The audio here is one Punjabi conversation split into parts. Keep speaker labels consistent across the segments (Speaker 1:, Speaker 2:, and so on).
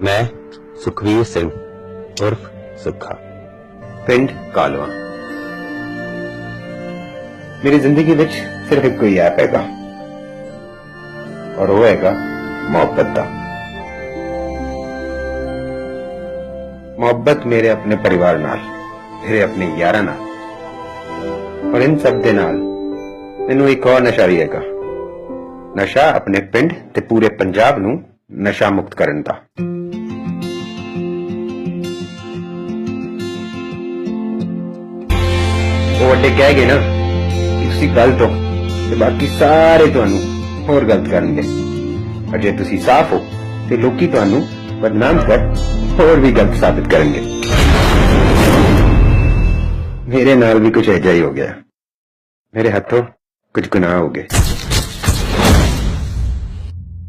Speaker 1: ਮੈਂ ਸੁਖਵੀਰ ਸਿੰਘ ਉਰਫ ਸੁੱਖਾ
Speaker 2: ਪਿੰਡ ਕਾਲਵਾ ਮੇਰੀ ਜ਼ਿੰਦਗੀ ਵਿੱਚ ਸਿਰਫ ਇੱਕੋ ਹੀ ਐਪ ਹੈਗਾ ਔਰ ਉਹ ਹੈਗਾ ਮੁਹੱਬਤ ਦਾ ਮੁਹੱਬਤ ਮੇਰੇ ਆਪਣੇ ਪਰਿਵਾਰ ਨਾਲ ਮੇਰੇ ਆਪਣੇ ਯਾਰਾਂ ਨਾਲ ਔਰ ਇਨ ਸਭ ਦੇ ਨਾਲ ਮੈਨੂੰ ਇੱਕ ਹੋਰ ਨਸ਼ਾ ਵੀ ਹੈਗਾ ਨਸ਼ਾ ਆਪਣੇ ਪਿੰਡ ਤੇ ਪੂਰੇ ਪੰਜਾਬ ਨੂੰ ਨਸ਼ਾ ਮੁਕਤ ਕਰਨ ਦਾ ਵੱਡੇ ਕਹਿ ਗਏ ਨਾ ਕਿ ਤੁਸੀਂ ਗਲਤ ਹੋ ਤੇ ਬਾਕੀ ਸਾਰੇ ਤੁਹਾਨੂੰ ਹੋਰ ਗਲਤ ਕਰਨਗੇ। ਪਰ ਜੇ ਤੁਸੀਂ ਸਾਫ਼ ਹੋ ਤੇ ਲੋਕੀ ਤੁਹਾਨੂੰ ਬਦਨਾਮ ਕਰ ਹੋਰ ਵੀ ਗਲਤ ਸਾਬਿਤ ਕਰਨਗੇ। ਮੇਰੇ ਨਾਲ ਵੀ ਕੁਝ ਅਜਿਹਾ ਹੀ ਹੋ ਗਿਆ। ਮੇਰੇ ਹੱਥੋਂ ਕੁਝ ਗੁਨਾਹ ਹੋ ਗਏ।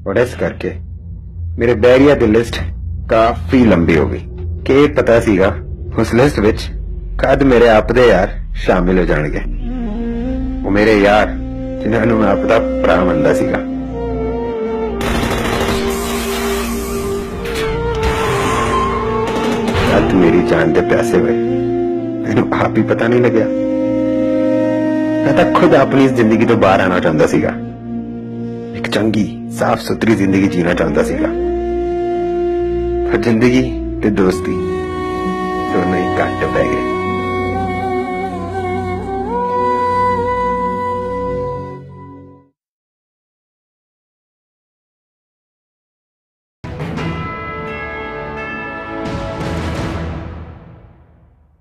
Speaker 2: ਔਰ ਇਸ ਕਰਕੇ ਮੇਰੇ ਬੈਰੀਆ ਦੀ ਲਿਸਟ ਕਾਫੀ ਲੰਬੀ ਹੋ ਗਈ। ਕਿ ਇਹ ਪਤਾ ਸੀਗਾ ਉਸ ਲਿਸਟ ਵਿੱਚ ਕਦ ਮੇਰੇ ਆਪ ਦੇ ਯਾਰ ਸ਼ਾਮਿਲ ਹੋ ਜਾਣਗੇ। ਉਹ ਮੇਰੇ ਯਾਰ, ਜਿਨ੍ਹਾਂ ਨੂੰ ਮੈਂ ਆਪਦਾ ਭਰਾ ਮੰਨਦਾ ਸੀਗਾ। ਰਾਤ ਮੇਰੀ ਜਾਨ ਦੇ ਪੈਸੇ ਹੋਏ, ਮੈਨੂੰ ਆਪ ਹੀ ਪਤਾ ਨਹੀਂ ਲੱਗਿਆ। ਮੈਂ ਤਾਂ ਖੁਦ ਆਪਣੀ ਇਸ ਜ਼ਿੰਦਗੀ ਤੋਂ ਬਾਹਰ ਆਣਾ ਚਾਹੁੰਦਾ ਸੀਗਾ। ਇੱਕ ਚੰਗੀ ਸਾਫ਼ ਸੁਥਰੀ ਜ਼ਿੰਦਗੀ ਜੀਣਾ ਚਾਹੁੰਦਾ ਸੀਗਾ। ਪਰ ਜ਼ਿੰਦਗੀ ਤੇ ਦੋਸਤੀ